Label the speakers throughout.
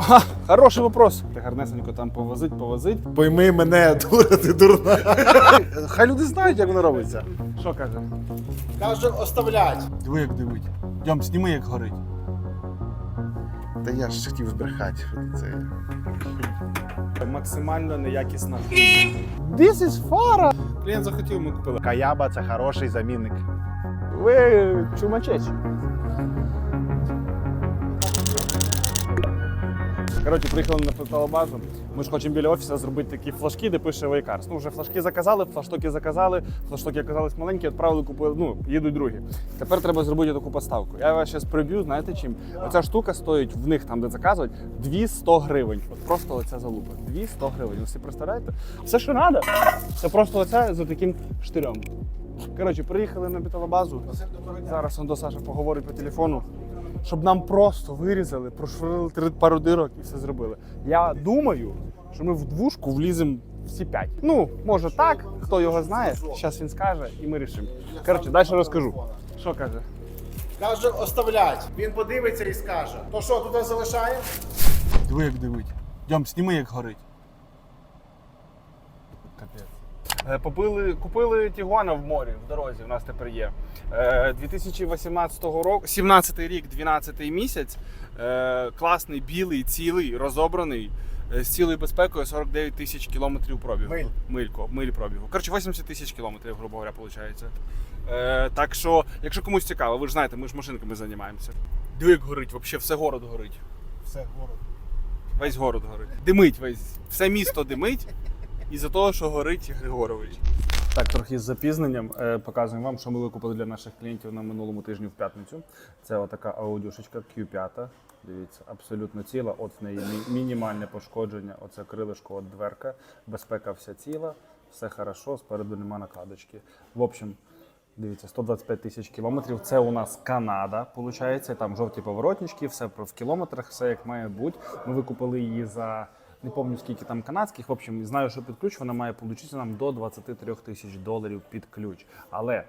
Speaker 1: Ха, хороший вопрос. Ти гарнесенько там повозить, повозить.
Speaker 2: Пойми мене, дура, ти дурна. Хай люди знають, як воно робиться.
Speaker 1: Що каже?
Speaker 2: Каже, оставлять.
Speaker 1: Диви, як дивить. Дьом, сніми, як горить.
Speaker 2: Та я ж хотів збрехати. Це...
Speaker 1: Максимально неякісна. This is фара. Клієнт захотів, ми купили.
Speaker 2: Каяба це хороший замінник.
Speaker 1: Ви чумачечі. Коротше, приїхали на металобазу. Ми ж хочемо біля офісу зробити такі флажки, де пише Вейкарс. Ну, вже флажки заказали, флаштоки заказали, флаштоки оказались маленькі, відправили, купили, ну, їдуть другі. Тепер треба зробити таку поставку. Я вас зараз приб'ю, знаєте чим? Оця штука стоїть в них там, де заказують, 200 гривень. От просто оця залупа. 200 гривень. Ви всі представляєте? Все, що треба, це просто оця за таким штирем. Коротше, приїхали на металобазу. Зараз он до Саша поговорить по телефону, щоб нам просто вирізали, прошвирили пару дирок і все зробили. Я думаю, що ми в двушку вліземо всі п'ять. Ну, може так, хто його знає. Зараз він скаже і ми рішимо. Коротше, далі розкажу. Що каже?
Speaker 2: Каже, оставлять. Він подивиться і скаже. То що, туди залишаємо?
Speaker 1: Диви, як дивить. Дьом, сніми, як горить. Капець. Е, Попили, купили Тігуана в морі в дорозі. У нас тепер є. Е, 2018 року, 17 рік, 12 місяць. Е, класний, білий, цілий, розобраний. е, З цілою безпекою 49 тисяч кілометрів пробігу.
Speaker 2: Миль.
Speaker 1: Милько, миль пробігу. Коротше, 80 тисяч кілометрів, грубо говоря, виходить. Е, так що, якщо комусь цікаво, ви ж знаєте, ми ж машинками займаємося. Диви, як горить, взагалі все город горить.
Speaker 2: Все, город.
Speaker 1: Весь город горить. Димить весь. Все місто димить із-за того, що горить Григорович. Так, трохи з запізненням е, показуємо вам, що ми викупили для наших клієнтів на минулому тижні в п'ятницю. Це отака аудюшечка Q5. Дивіться, абсолютно ціла. От в неї мі- мінімальне пошкодження. Оце крилишко, от дверка. Безпека вся ціла, все хорошо, спереду нема накладочки. В общем, Дивіться, 125 тисяч кілометрів. Це у нас Канада, виходить. Там жовті поворотнички, все про- в кілометрах, все як має бути. Ми викупили її за не пам'ятаю скільки там канадських. В общем, знаю, що під ключ вона має получитися нам до 23 тисяч доларів під ключ. Але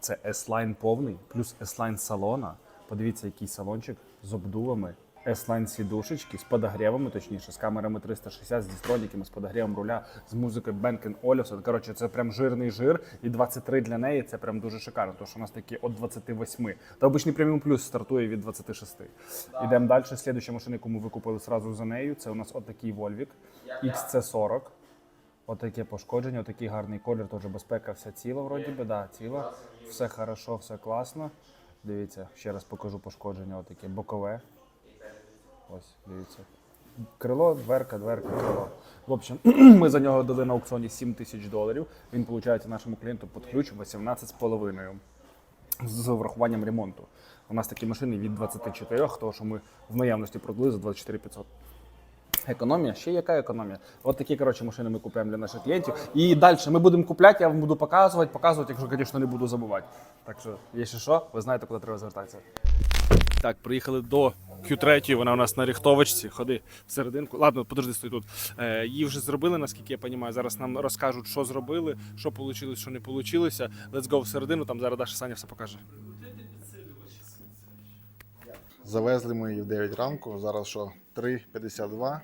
Speaker 1: це S-Line повний, плюс S-Line салона. Подивіться, який салончик з обдувами. S-Line сідушечки з подогрівами, точніше, з камерами 360, з дістроніками, з подогрівом руля, з музикою Bang Olufsen. Коротше, це прям жирний жир, і 23 для неї це прям дуже шикарно, тому що у нас такі от 28. Та обичний преміум плюс стартує від 26. Ідемо далі. Слідуюча машина, яку ми викупили сразу за нею, це у нас отакий Volvic XC40. Отаке пошкодження, отакий гарний колір, теж безпека вся ціла, вроді би, да, ціла. Все хорошо, все класно. Дивіться, ще раз покажу пошкодження, отаке бокове. Ось, дивіться. Крило, дверка, дверка, крило. В общем, ми за нього дали на аукціоні 7 тисяч доларів. Він получається нашому клієнту під ключ 18,5 з врахуванням ремонту. У нас такі машини від 24, того що ми в наявності продали за 24 500. Економія, ще яка економія? От такі коротше машини ми купуємо для наших клієнтів. І далі ми будемо купляти, я вам буду показувати, показувати, якщо, звісно, не буду забувати. Так що, якщо що, ви знаєте, куди треба звертатися. Так, приїхали до Q3, вона у нас на рихтовочці. Ходи всерединку. Ладно, подожди, стой тут. Е, її вже зробили, наскільки я розумію. Зараз нам розкажуть, що зробили, що вийшло, що не вийшло. Let's go всередину, там зараз Даша Саня все покаже.
Speaker 2: Завезли ми її в 9 ранку. Зараз що? 3.52.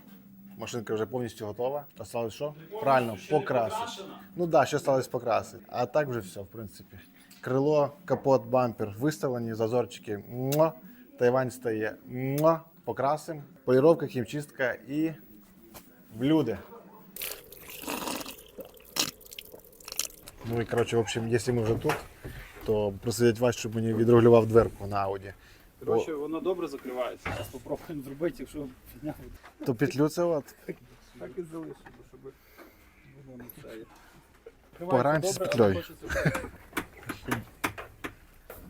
Speaker 2: Машинка вже повністю готова. Осталось що? Правильно, покрасити. Ну так, да, ще осталось покрасити. А так вже все, в принципі. Крило, капот, бампер виставлені, зазорчики. Муа. Тайвань стає. Муа. Покрасим. Поліровка, хімчистка і в люди. Ну і коротше, в общем, якщо ми вже тут, то просидять вас, щоб мені відрегулював дверку на ауді.
Speaker 1: Коротше, воно добре закривається. Зараз спробуємо зробити, якщо підняв,
Speaker 2: То петлю це от.
Speaker 1: так і залишимо, щоб воно не це.
Speaker 2: Пограємося з петлею.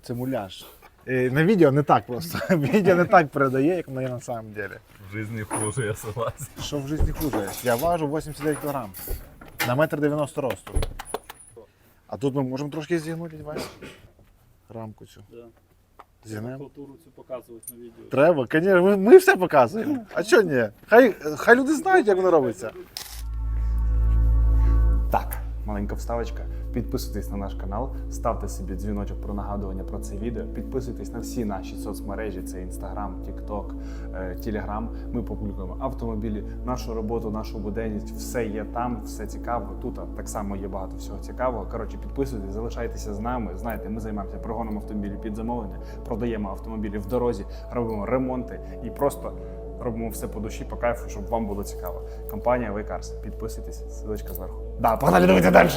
Speaker 2: Це муляж. Е, На відео не так просто. Відео не так передає, як воно є на самом деле.
Speaker 3: В жизни хуже, я согласен.
Speaker 2: Що в житті хуже? Я важу 89 кг. На метр 90 росту. А тут ми можемо трошки зігнути, Вась? Рамку цю.
Speaker 1: Да.
Speaker 2: Зігнемо.
Speaker 1: Культуру цю показувати на відео.
Speaker 2: Треба, звісно, ми, ми все показуємо. А що ні? Хай, хай люди знають, як воно робиться. Так,
Speaker 1: маленька вставочка. Підписуйтесь на наш канал, ставте собі дзвіночок про нагадування про це відео. Підписуйтесь на всі наші соцмережі: це TikTok, е, Telegram. Ми публікуємо автомобілі, нашу роботу, нашу буденність. Все є там, все цікаво. Тут так само є багато всього цікавого. Коротше, підписуйтесь, залишайтеся з нами. Знаєте, ми займаємося прогоном автомобілів під замовлення, продаємо автомобілі в дорозі, робимо ремонти і просто. Робимо все по душі, по кайфу, щоб вам було цікаво. Компанія Вейкарс. Підписуйтесь, ссылочка зверху. Да, погнали дивитися далі.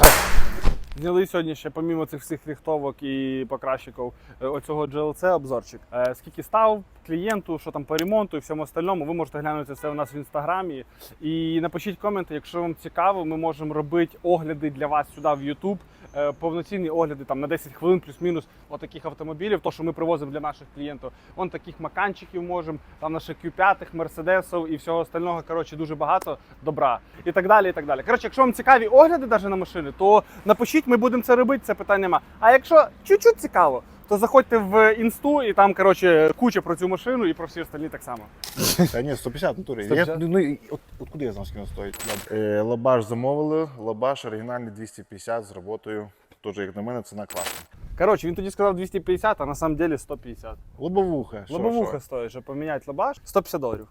Speaker 1: Зняли сьогодні ще, помімо цих всіх ріхтовок і покращиків, е, оцього GLC обзорчик. Е, Скільки став клієнту, що там по ремонту і всьому остальному, ви можете глянути це у нас в інстаграмі. І напишіть коменти, якщо вам цікаво, ми можемо робити огляди для вас сюди в YouTube. е, Повноцінні огляди там на 10 хвилин, плюс-мінус отаких автомобілів, то що ми привозимо для наших клієнтів. Вон таких маканчиків можемо, там наших Q5, мерседесів і всього остального. Коротше, дуже багато добра. І так далі. І так далі. Коротше, якщо вам цікаві огляди навіть на машини, то напишіть, ми будемо це робити, це питання нема. А якщо чуть-чуть цікаво, то заходьте в інсту і там, коротше, куча про цю машину і про всі остальні так само.
Speaker 2: Та ні, 150 натурі.
Speaker 1: 150?
Speaker 2: Я, ну, і от, от куди я знав, скільки стоїть? Е, лабаш замовили, лабаш оригінальний 250 з роботою. Теж, як на мене, ціна класна.
Speaker 1: Коротше, він тоді сказав 250, а на самом деле 150.
Speaker 2: Лобовуха. що,
Speaker 1: Лобовуха
Speaker 2: що?
Speaker 1: стоїть, щоб поміняти лабаш, 150 доларів.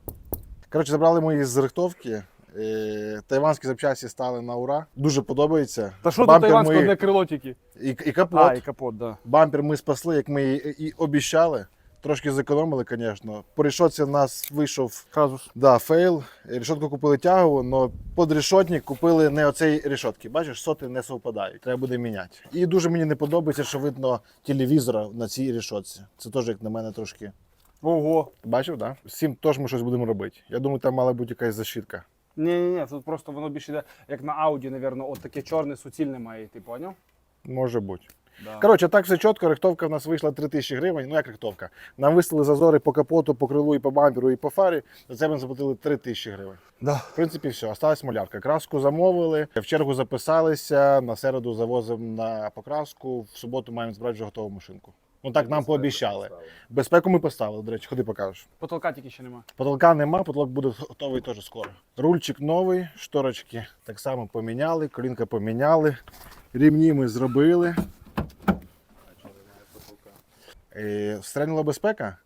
Speaker 2: Коротше, забрали мої з рихтовки. Е, тайванські запчасті стали на ура. Дуже подобається.
Speaker 1: Та що
Speaker 2: Бампер
Speaker 1: тайванського
Speaker 2: ми-
Speaker 1: одне крило тільки?
Speaker 2: І, і капот.
Speaker 1: А, і капот, да.
Speaker 2: Бампер ми спасли, як ми і, і обіщали. Трошки зекономили, звісно. По рішотці в нас вийшов
Speaker 1: Казус.
Speaker 2: да, фейл. Рішотку купили тягову, але під рішотник купили не оцей рішотки. Бачиш, соти не совпадають. Треба буде міняти. І дуже мені не подобається, що видно телевізора на цій рішотці. Це теж, як на мене, трошки.
Speaker 1: Ого.
Speaker 2: Бачив, так? Да? З цим теж ми щось будемо робити. Я думаю, там мала бути якась защитка.
Speaker 1: Ні, ні, ні, тут просто воно більше йде, як на Ауді, напевно, от таке чорне суцільне має йти, поняв?
Speaker 2: Може бути.
Speaker 1: Да.
Speaker 2: Коротше, так все чітко. Рихтовка в нас вийшла 3 тисячі гривень. Ну як рихтовка? Нам виставили зазори по капоту, по крилу і по бамперу, і по фарі. За це ми заплатили 3 тисячі гривень.
Speaker 1: Да.
Speaker 2: В принципі, все. Осталась малявка. Краску замовили, в чергу записалися. На середу завозимо на покраску. В суботу маємо збирати вже готову машинку. Ну так нам пообіцяли. Безпеку ми поставили, до речі, ходи покажеш.
Speaker 1: Потолка тільки ще нема.
Speaker 2: Потолка нема, потолок буде готовий теж скоро. Рульчик новий, шторочки так само поміняли, колінка поміняли, рівні ми зробили. Е, Стрельнула безпека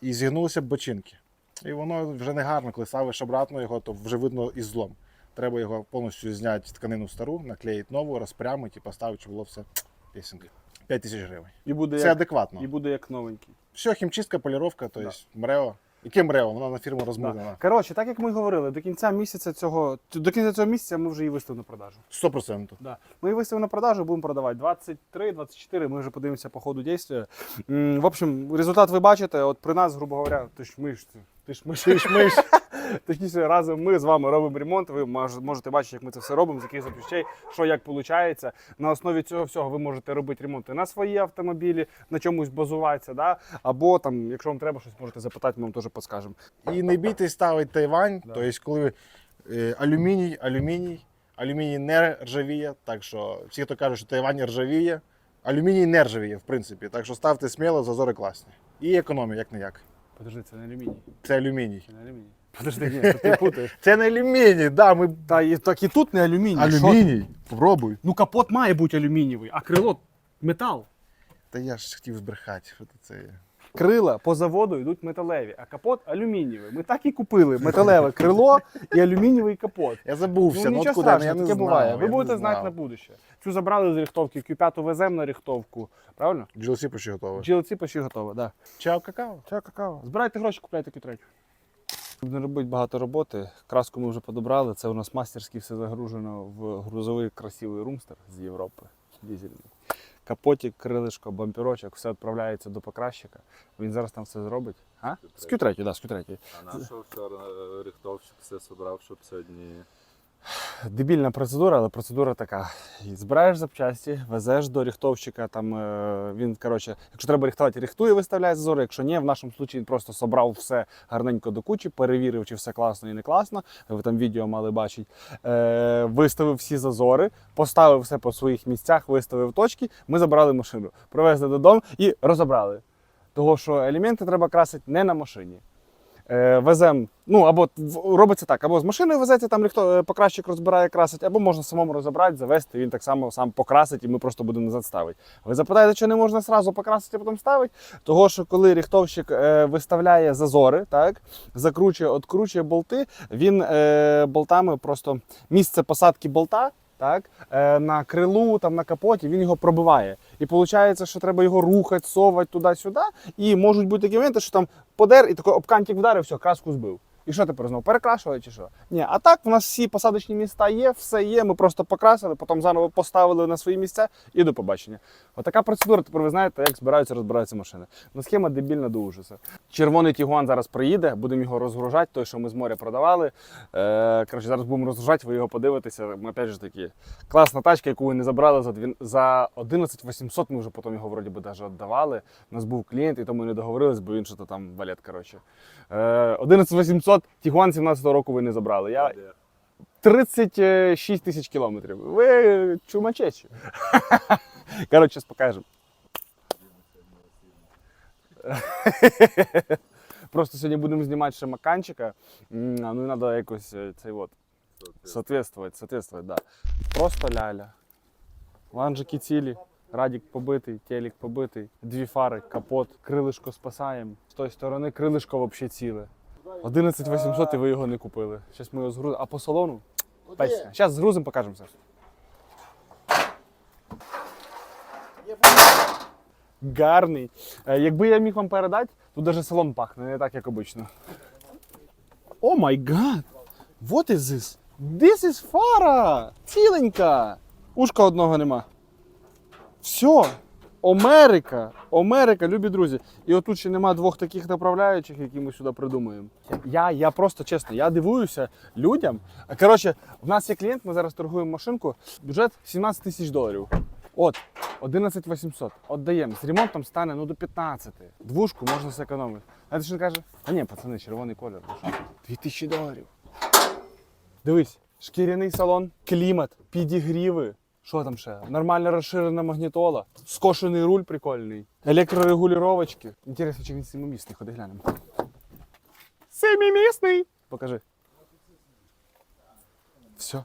Speaker 2: і зігнулися бочинки. І воно вже не гарно, коли ставиш обратно його, то вже видно і злом. Треба його повністю зняти тканину стару, наклеїти нову, розпрямити і поставити, щоб було все пісеньки. 5 тисяч гривень.
Speaker 1: І буде,
Speaker 2: Це
Speaker 1: як,
Speaker 2: адекватно.
Speaker 1: і буде як новенький.
Speaker 2: Все, хімчистка, поліровка, то є мрео. Яке мрео? Вона на фірму розмитнена.
Speaker 1: Да. Коротше, так як ми говорили, до кінця місяця цього до кінця цього місяця ми вже її виставимо на продажу.
Speaker 2: 100%.
Speaker 1: Да. Ми її виставимо на продажу, будемо продавати 23-24, ми вже подивимося по ходу дійства. В общем, результат ви бачите. От при нас, грубо говоря, ти ж ми ж ти ж ми ж
Speaker 2: Ти ж ми ж
Speaker 1: Точніше, разом ми з вами робимо ремонт. Ви можете бачити, як ми це все робимо, з яких запчастей, що як виходить. На основі цього всього ви можете робити ремонти на свої автомобілі, на чомусь базуватися, да? або там, якщо вам треба щось, можете запитати, ми вам теж підскажемо.
Speaker 2: І не бійтесь ставити Тайвань, тобто коли е, алюміній, алюміній, алюміній не ржавіє, так що всі, хто кажуть, що Тайвань ржавіє, алюміній не ржавіє, в принципі. Так що ставте сміло, зазори класні. І економія, як не як.
Speaker 1: Подожди, це не алюміній.
Speaker 2: Це алюміній.
Speaker 1: Це не алюміній. Подожди, ні, то ти путаєш.
Speaker 2: Це не алюміній, да, ми.
Speaker 1: Та і так і тут не алюміній. Що ти?
Speaker 2: Алюміній. Попробуй.
Speaker 1: Ну капот має бути алюмінієвий, а крило метал.
Speaker 2: Та я ж хотів збрехати, що ти це. є.
Speaker 1: Крила по заводу йдуть металеві, а капот алюмінієвий. Ми так і купили металеве крило і алюмінієвий капот.
Speaker 2: Я забувся,
Speaker 1: Ну,
Speaker 2: ну,
Speaker 1: нічого
Speaker 2: откуда,
Speaker 1: страшного,
Speaker 2: я не
Speaker 1: таке
Speaker 2: знав,
Speaker 1: буває.
Speaker 2: я
Speaker 1: Ви
Speaker 2: не
Speaker 1: будете знати
Speaker 2: знав.
Speaker 1: на будуще. Цю забрали з рихтовки, Q5 веземо на рихтовку. Правильно?
Speaker 2: GLC почти готовий.
Speaker 1: GLC почти готова, да.
Speaker 2: Чао, какао.
Speaker 1: Ча, какао. Збирайте гроші, купляйте Q3. Будемо робити багато роботи. Краску ми вже подобрали. Це у нас мастерськи все загружено в грузовий красивий румстер з Європи. Дізельний. Капотик, крилишко, бамперочок, все відправляється до покращика. Він зараз там все зробить. А? З Q3, так, да, з Q3.
Speaker 3: А нашого вчора е, рихтовщик все зібрав, щоб сьогодні.
Speaker 1: Дебільна процедура, але процедура така. Збираєш запчасті, везеш до рихтовщика. Там е, він, коротше, якщо треба рихтувати, рихтує, виставляє зазори. Якщо ні, в нашому випадку він просто собрав все гарненько до кучі, перевірив, чи все класно і не класно. Ви там відео мали бачити. Е, виставив всі зазори, поставив все по своїх місцях, виставив точки. Ми забрали машину, привезли додому і розібрали. Того, що елементи треба красити не на машині. Е, везем, ну або робиться так, або з машиною везеться, там ніхто е, покращик розбирає, красить, або можна самому розібрати, завести, він так само сам покрасить, і ми просто будемо назад ставити. Ви запитаєте, чи не можна зразу покрасити, а потім ставити? Того, що коли ріхтовщик е, виставляє зазори, так, закручує, откручує болти, він болтами просто місце посадки болта. Так, е, на крилу, там на капоті він його пробиває. І виходить, що треба його рухати, совати туди-сюди. І можуть бути такі моменти, що там подер і такий обкантик вдарив, все, краску збив. І що тепер знову перекрашувати чи що? Ні, а так в нас всі посадочні міста є, все є. Ми просто покрасили, потім заново поставили на свої місця і до побачення. Отака процедура. Тепер ви знаєте, як збираються, розбираються машини. Ну схема дебільна до ужасу. Червоний Тігуан зараз приїде, будемо його розгружати, той, що ми з моря продавали. Е, коротше, зараз будемо розгружати, ви його подивитеся. Ми опять же таки. Класна тачка, яку ви не забрали за дві- за 11 800, Ми вже потім його вроді би даже віддавали. У нас був клієнт, і тому не договорились, бо він що то там валет. Коротше. Е, 11 800, Тігуан 17 року ви не забрали. Я 36 тисяч кілометрів. Ви чумачечі. Коротше, зараз покажемо. Просто сьогодні будемо знімати ще маканчика. Ну і треба якось е, цей от. Соответствовать, соответствовать, да. Просто ляля. Ланжики цілі, радік побитий, телек побитий, дві фари, капот, крилишко спасаємо. З тої сторони крилишко взагалі ціле. 11 800 і ви його не купили. Зараз ми його згрузимо. А по салону? Песня. Зараз згрузимо, покажемо все. Гарний. Е, Якби я міг вам передати, тут навіть салон пахне, не так, як обично. О май гад! What is this? This is фара! Ціленька! Ушка одного нема. Все. Америка! Америка, любі друзі. І отут ще нема двох таких направляючих, які ми сюди придумаємо. Я, я просто чесно, я дивуюся людям. Коротше, в нас є клієнт, ми зараз торгуємо машинку. Бюджет 17 тисяч доларів. От, 11 800. Отдаємо. З ремонтом стане ну, до 15. Двушку можна зекономити. Знаєте, що він каже? А ні, пацани, червоний колір. ви що? 2000 доларів. Дивись, шкіряний салон, клімат, підігріви. Що там ще? Нормально розширена магнітола, скошений руль прикольний, електрорегулювачки. Інтересно, чи він семимісний, ходи глянемо. Семимісний! Покажи. Все.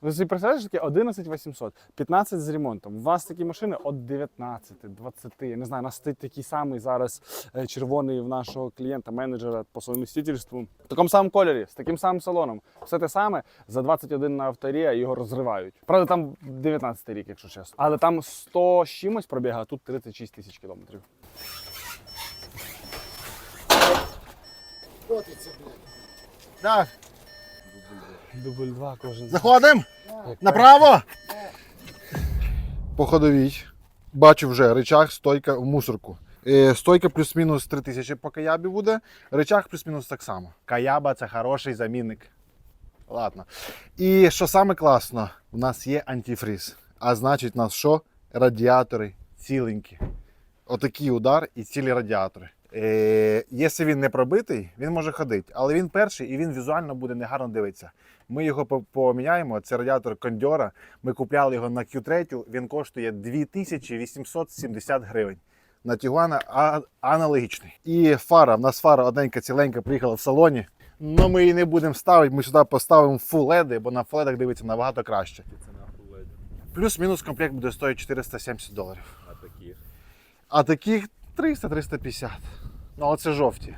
Speaker 1: Ви собі представляєш, таке 11 800, 15 з ремонтом. У вас такі машини від 19, 20. Я не знаю, у нас такий самий зараз е, червоний в нашого клієнта, менеджера по совмістительству. В такому самому кольорі, з таким самим салоном. Все те саме за 21 на авторі, його розривають. Правда, там 19 рік, якщо чесно. Але там 100 з чимось пробігає, а тут 36 тисяч кілометрів.
Speaker 2: Так,
Speaker 1: Дубль 2 кожен.
Speaker 2: заходимо. Направо. По ходовій. Бачу вже речах, стойка в мусорку. Е, Стойка плюс-мінус 3000 по каябі буде. Речах плюс-мінус так само. Каяба це хороший замінник. Ладно. І що саме класно, у нас є антифріз. А значить, у нас що? Радіатори ціленькі. Отакий удар і цілі радіатори. Е, якщо він не пробитий, він може ходити, але він перший і він візуально буде негарно дивитися. Ми його поміняємо. Це радіатор кондьора. Ми купляли його на Q3, він коштує 2870 гривень. На Тігуана аналогічний. І фара. В нас фара одненька ціленька приїхала в салоні. Ну ми її не будемо ставити. Ми сюди поставимо фул LED, бо на фледах дивиться набагато краще. Плюс-мінус комплект буде стоїти 470 доларів.
Speaker 3: А такі.
Speaker 2: А таких 300-350. Ну, але це жовті.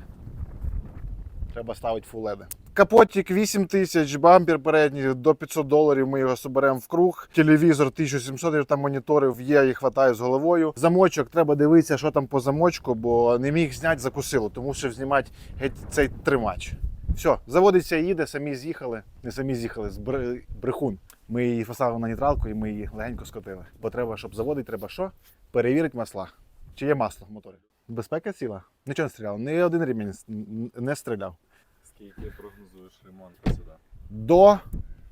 Speaker 2: Треба ставити фул LED. Капотик 8 тисяч, бампер передній до 500 доларів. Ми його соберемо в круг. Телевізор 1700, там моніторів є і хватає з головою. Замочок треба дивитися, що там по замочку, бо не міг зняти закусило, тому що знімати геть цей тримач. Все, заводиться і їде, самі з'їхали. Не самі з'їхали, з бр- брехун. Ми її поставили на нейтралку і ми її легенько скотили. Бо треба, щоб заводити, треба що? Перевірити масла. Чи є масло в моторі? Безпека ціла? Нічого не стріляло. Ні один ремінь не стріляв.
Speaker 3: Скільки прогнозуєш ремонт сюди?
Speaker 2: До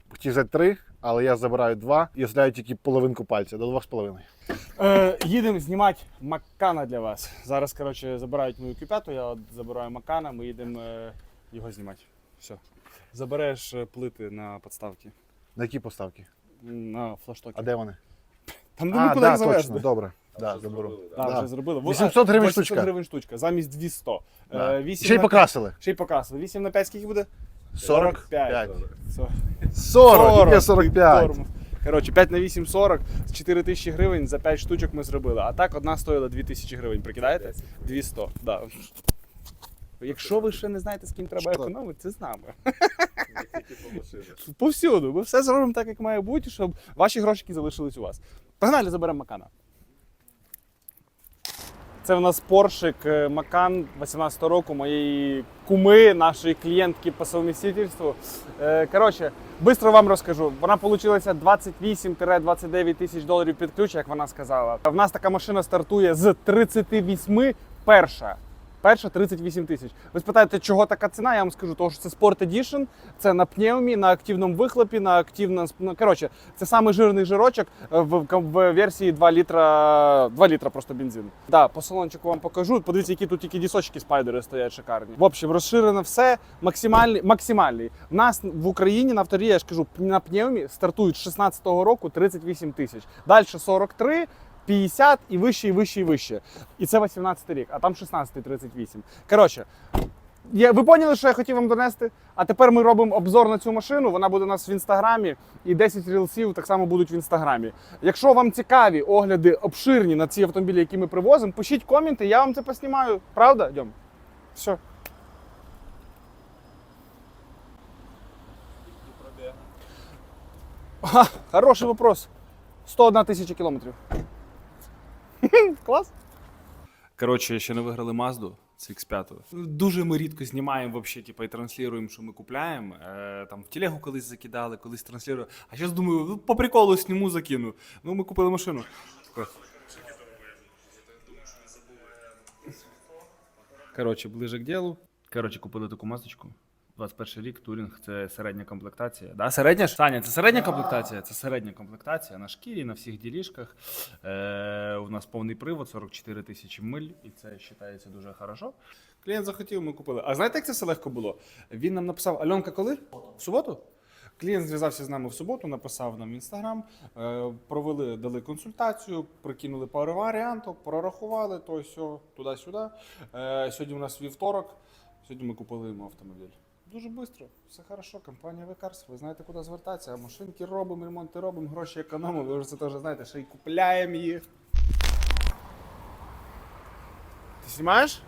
Speaker 2: хотів взяти три, але я забираю два і оставляю тільки половинку пальця, до двох з половиною.
Speaker 1: Е, їдемо знімати Маккана для вас. Зараз, коротше, забирають мою Q5, я от забираю Маккана, ми їдемо е, його знімати. Все. Забереш е, плити на подставки.
Speaker 2: На які поставки?
Speaker 1: На флаштоки.
Speaker 2: А де вони?
Speaker 1: Там
Speaker 2: а,
Speaker 1: куди
Speaker 2: да,
Speaker 1: їх завезти.
Speaker 2: точно, добре. Да, заберу.
Speaker 1: Да,
Speaker 2: Да.
Speaker 1: вже зробили. Во-
Speaker 2: 800 гривень
Speaker 1: 800
Speaker 2: штучка.
Speaker 1: гривень штучка, замість 200.
Speaker 2: Да.
Speaker 1: Е, вісім
Speaker 2: Ще й
Speaker 1: на-
Speaker 2: покрасили.
Speaker 1: Ще й покрасили. 8 на 5 скільки буде?
Speaker 2: 45.
Speaker 1: Все.
Speaker 2: 40, є 45.
Speaker 1: Тормоз. Коротше, 5 на 8 40, з 4 тисячі гривень за 5 штучок ми зробили. А так одна стоїла 2 тисячі гривень, прикидаєте? 200, да. Якщо ви ще не знаєте, з ким треба
Speaker 2: Що?
Speaker 1: економити, це з нами. Повсюду. Ми все зробимо так, як має бути, щоб ваші грошики залишились у вас. Погнали, заберемо Макана. Це в нас поршик е, Макан 18 року моєї куми, нашої клієнтки по совмістительству. Е, Коротше, швидко вам розкажу. Вона вийшла 28-29 тисяч доларів під ключ, як вона сказала. В нас така машина стартує з 38 перша. Перша 38 тисяч. Ви спитаєте, чого така ціна? Я вам скажу, тому що це Sport Edition, це на пневмі, на активному вихлопі, на активному... ну, Коротше, це самий жирний жирочок е, в, в, версії 2 літра, 2 літра просто бензин. Да, по салончику вам покажу. Подивіться, які тут тільки дісочки спайдери стоять шикарні. В общем, розширено все, максимальний, максимальний. В нас в Україні на авторі, я ж кажу, на пневмі стартують з 16-го року 38 тисяч. Далі 43, 50 і вище, і вище, і вище. І це 18 рік, а там 16 38. Коротше, я, ви поняли, що я хотів вам донести? А тепер ми робимо обзор на цю машину. Вона буде у нас в інстаграмі, і 10 рілсів так само будуть в інстаграмі. Якщо вам цікаві огляди обширні на ці автомобілі, які ми привозимо, пишіть коменти, я вам це поснімаю. Правда? Дьом? Все. Ха, хороший вопрос. 101 тисяча кілометрів. Клас. Коротше, ще не виграли Мазду. Це X5. Дуже ми рідко знімаємо вообще, типу, і транслюємо, що ми купляємо. Е, там в телегу колись закидали, колись транслюємо. А зараз думаю, ну, по приколу сніму закину. Ну, ми купили машину. Коротше, ближе к ділу. Коротше, купили таку масочку. 21 рік турінг це середня комплектація. Да, середня ж? Саня, це середня комплектація? Це середня комплектація на шкірі, на всіх ділішках. Е, у нас повний привод, 44 тисячі миль, і це вважається дуже хорошо. Клієнт захотів, ми купили. А знаєте, як це все легко було? Він нам написав: Альонка, коли? В суботу? Клієнт зв'язався з нами в суботу, написав нам в інстаграм, е, провели, дали консультацію, прикинули пару варіантів, прорахували то сьо, туди-сюди. Е, Сьогодні у нас вівторок. Сьогодні ми купили йому автомобіль. Дуже швидко, все хорошо. Компанія Векарс, ви знаєте, куди звертатися. А машинки робимо, ремонти робимо, гроші економимо. Ви вже це теж знаєте, ще й купляємо їх. Ти знімаєш?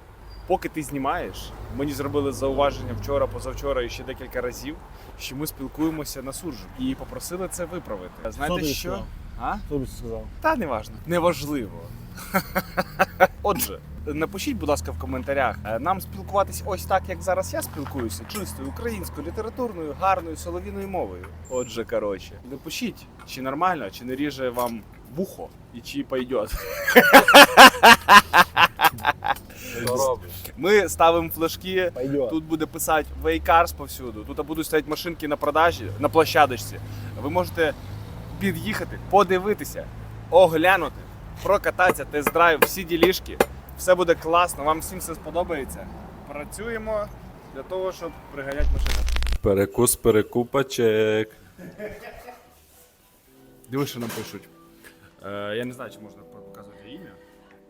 Speaker 1: Поки ти знімаєш, мені зробили зауваження вчора, позавчора і ще декілька разів, що ми спілкуємося на суржу. І попросили це виправити. Знаєте що? А?
Speaker 2: Хто б сказав?
Speaker 1: Та не важно. Неважливо. Отже, напишіть, будь ласка, в коментарях. е, Нам спілкуватися ось так, як зараз я спілкуюся, чистою українською, літературною, гарною соловіною мовою. Отже, коротше, напишіть, чи нормально, чи не ріже вам вухо і чи пойдет. Ми ставимо флажки.
Speaker 2: Пойдет.
Speaker 1: Тут буде писати Вейкарс повсюду. Тут будуть стояти машинки на продажі на площадочці. Ви можете під'їхати, подивитися, оглянути, прокататися, тест-драйв, всі ділішки. Все буде класно, вам всім все сподобається. Працюємо для того, щоб приганяти машину.
Speaker 3: Перекус, перекупачек.
Speaker 1: Диви, що нам пишуть. Е, я не знаю, чи можна показувати ім'я.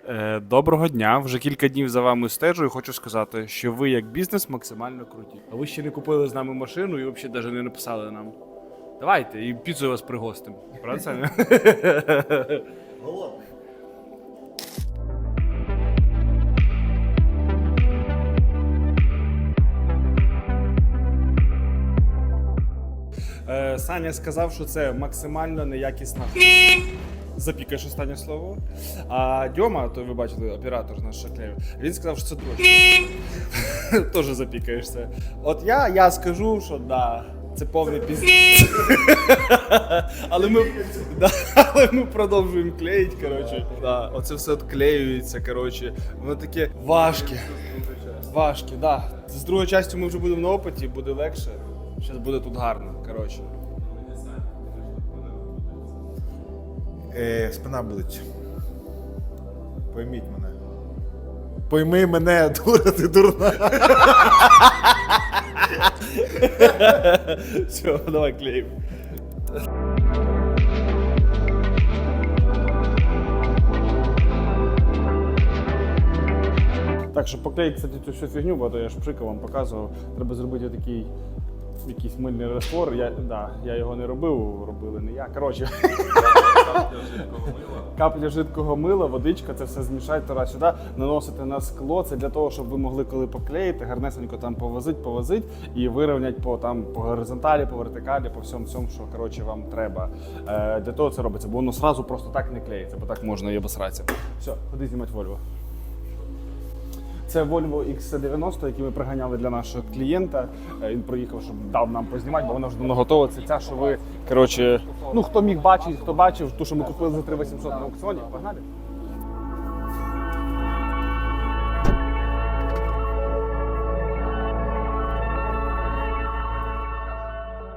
Speaker 1: Е, доброго дня. Вже кілька днів за вами стежу і хочу сказати, що ви як бізнес максимально круті. А ви ще не купили з нами машину і взагалі навіть не написали нам. Давайте, і піцу вас пригостимо. Правда, Саня? Саня сказав, що це максимально неякісна. Запікаєш останнє слово. А Дьома, то ви бачили, оператор наш шаклею, він сказав, що це точно. Теж запікаєшся. От я, я скажу, що да, це повний піздець. але, ми, да, але ми продовжуємо клеїти, коротше. Да, оце все отклеюється, коротше. Воно таке важке. Важке, да. З другою частю ми вже будемо на опиті, буде легше. Зараз буде тут гарно, коротше.
Speaker 2: Е, спина болить. Пойміть мене. Пойми мене, дура, ти дурна.
Speaker 1: Все, давай клеїмо. Так, щоб поклеїти, кстати, цю всю фігню, бо то я ж пшикав вам показував, треба зробити такий якийсь мильний раствор. Я, да, я його не робив, робили не я. Коротше, капля жидкого мила, водичка, це все змішати туди-сюди, наносити на скло. Це для того, щоб ви могли коли поклеїти, гарнесенько там повозить, повозить і вирівняти по там по горизонталі, по вертикалі, по всьому всьому, що коротше вам треба. Е, для того це робиться, бо воно сразу просто так не клеїться, бо так можна і обосратися. Все, ходи знімати Volvo. Це Volvo XC90, який ми приганяли для нашого клієнта. Е, Він приїхав, щоб дав нам познімати, бо вона вже давно готова. Це ця, що ви коротше, ну хто міг бачити, хто бачив, ту, що ми купили за 3800 на аукціоні. Погнали?